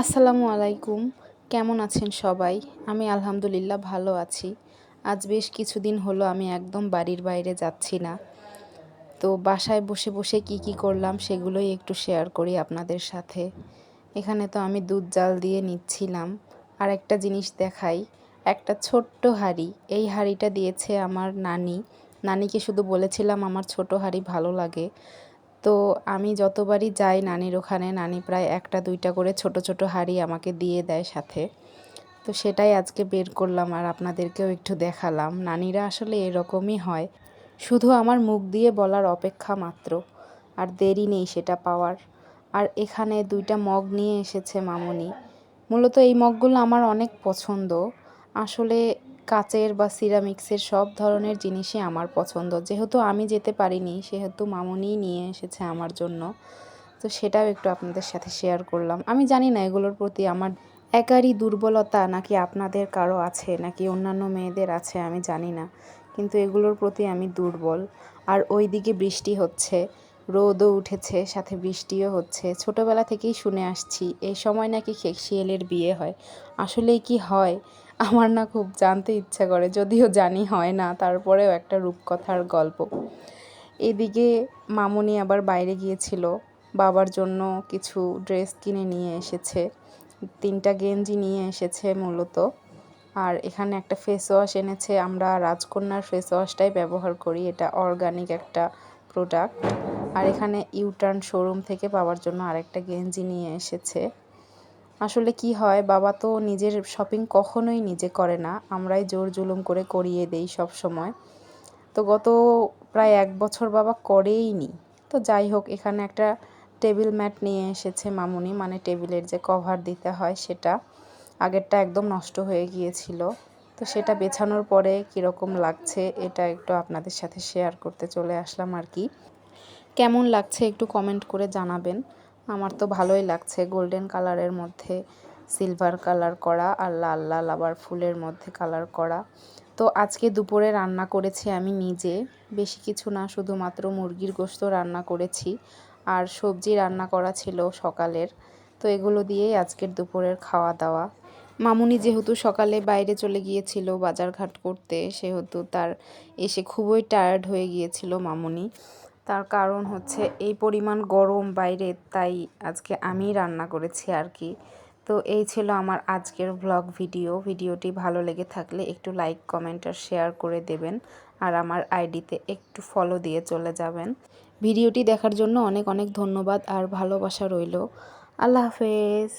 আসসালামু আলাইকুম। কেমন আছেন সবাই? আমি আলহামদুলিল্লাহ ভালো আছি। আজ বেশ কিছুদিন হলো আমি একদম বাড়ির বাইরে যাচ্ছি না। তো বাসায় বসে বসে কি কি করলাম সেগুলোই একটু শেয়ার করি আপনাদের সাথে। এখানে তো আমি দুধ জাল দিয়ে নিচ্ছিলাম। আর একটা জিনিস দেখাই, একটা ছোট্ট হাঁড়ি। এই হাঁড়িটা দিয়েছে আমার নানি। নানিকে শুধু বলেছিলাম আমার ছোট হাঁড়ি ভালো লাগে। তো আমি যতবারই যাই নানির ওখানে, নানি প্রায় একটা, দুইটা করে ছোট ছোট হাঁড়ি আমাকে দিয়ে দেয় সাথে। তো সেটাই আজকে বের করলাম আর আপনাদেরকেও একটু দেখালাম। নানিরা আসলে এরকমই হয়। শুধু আমার মুখ দিয়ে বলার অপেক্ষা মাত্র। আর দেরি নেই সেটা পাওয়ার। আর এখানে দুইটা মগ নিয়ে এসেছে মামনি। মূলত এই মগগুলো আমার অনেক পছন্দ। আসলে কাচের বা সিরামিক্সের সব ধরনের জিনিসই আমার পছন্দ। যেহেতু আমি যেতে পারিনি, সেহেতু মামুনিই নিয়ে এসেছে আমার জন্য। তো সেটাও একটু আপনাদের সাথে শেয়ার করলাম। আমি জানি না এগুলোর প্রতি আমার একারই দুর্বলতা নাকি আপনাদের কারও আছে, নাকি অন্যান্য মেয়েদের আছে, আমি জানি না। কিন্তু এগুলোর প্রতি আমি দুর্বল। আর ওই দিকে বৃষ্টি হচ্ছে। রোদও উঠেছে, সাথে বৃষ্টিও হচ্ছে। ছোটোবেলা থেকেই শুনে আসছি এই সময় নাকি শিয়ালের বিয়ে হয়। আসলেই কি হয়? আমার না খুব জানতে ইচ্ছা করে, যদিও জানি হয় না, তারপরেও একটা রূপকথার গল্প। এদিকে মামুনি আবার বাইরে গিয়েছিল, বাবার জন্য কিছু ড্রেস কিনে নিয়ে এসেছে। তিনটা গেঞ্জি নিয়ে এসেছে মূলত। আর এখানে একটা ফেস ওয়াশ এনেছে, আমরা রাজকন্যার ফেস ওয়াশটাই ব্যবহার করি, এটা অর্গানিক একটা প্রোডাক্ট আর এখানে ইউটার্ন শোরুম থেকে পাওয়ার জন্য আরেকটা গেঞ্জি নিয়ে এসেছে। আসলে কি হয়, বাবা তো নিজের শপিং কখনোই নিজে করে না, আমরাই জোর জুলুম করে করিয়ে দেই সব সময়। তো গত প্রায় এক বছর বাবা করেই নি। তো যাই হোক, এখানে একটা টেবিল ম্যাট নিয়ে এসেছে মামুনি মানে টেবিলের যে কভার দিতে হয় সেটা। আগেরটা একদম নষ্ট হয়ে গিয়েছিল। তো সেটা বেছানোর পরে কীরকম লাগছে, এটা একটু আপনাদের সাথে শেয়ার করতে চলে আসলাম আর কি। কেমন লাগছে একটু কমেন্ট করে জানাবেন। আমার তো ভালোই লাগছে গোল্ডেন কালারের মধ্যে সিলভার কালার করা আর লাল লাল আবার ফুলের মধ্যে কালার করা। তো আজকে দুপুরে রান্না করেছি আমি নিজে, বেশি কিছু না, শুধুমাত্র মুরগির গোস্ত রান্না করেছি আর সবজি রান্না করা ছিল সকালের। তো এগুলো দিয়েই আজকের দুপুরের খাওয়া দাওয়া। মামুনি যেহেতু সকালে বাইরে চলে গিয়েছিল বাজারঘাট করতে, সেহেতু তার এসে খুবই টায়ার্ড হয়ে গিয়েছিল মামুনি। তার কারণ হচ্ছে এই পরিমাণ গরম বাইরে, তাই আজকে আমি রান্না করেছি আর কি। তো এই ছিল আমার আজকের ব্লগ ভিডিও ভিডিওটি ভালো লেগে থাকলে একটু লাইক কমেন্ট আর শেয়ার করে দেবেন আর আমার আইডিতে একটু ফলো দিয়ে চলে যাবেন। ভিডিওটি দেখার জন্য অনেক অনেক ধন্যবাদ আর ভালোবাসা রইল। আল্লাহ হাফেজ।